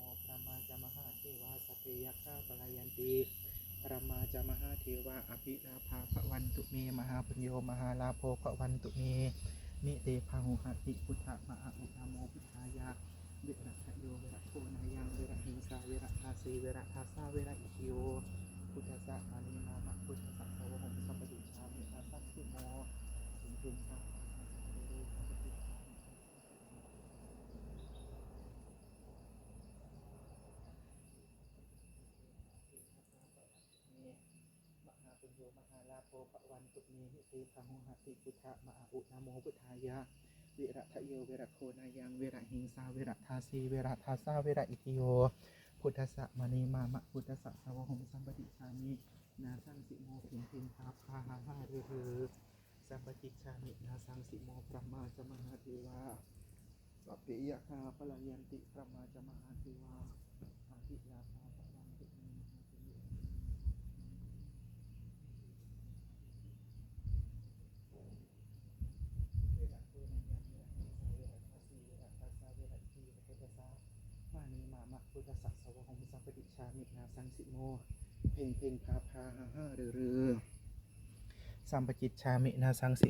วาสพเพยัคฆาปลายันติปรมาจามหาเทวาอภิลาภาภวันตุเมมหาปุญโยมหาลาโภภวันตุเมนิเตพังหุหติพุทธมหาอุตโมพุทธายาเวรัตโยเวรโคนายังเวรหิงสาเวรทาสีเวรทาสาเวรอิคิโยพุทธะอานิมามะพุทธะสาวหงสัมปติชามิอาสักขิโมถึงถึงพระมหาปุญ โยมหาลาโภภวันตุเมนิเตพังหุหติพุทธมาอุตโมพุทธายาเวระทะโยเวระโคนายังเวระหิงสาเวระทาสีเวระทาสาเวระอิติโย พุทธะมณีมามะพุทธะสาวหงสัมปติชามินาสังสิโมพิมพิมพาพาหาหาเรือสัมปติชามินาสังสิโมพระมาจมหาเทวาสัพเพยะคาปลายันติพระมาจมหาเทวาอาทิลาภาปวันตุเมมหาเทวาเวระโคนายังเวระหิงสาเวระทาสีเวระทาสาเวระอิติโยพุทธะ มานีมามะ พุทธสัสสวะหงสัมปติชามินาสังสิโม เพ่งเพ่งพาพาหาห้าเรือเรือสัมปจิตชามินาสังสิ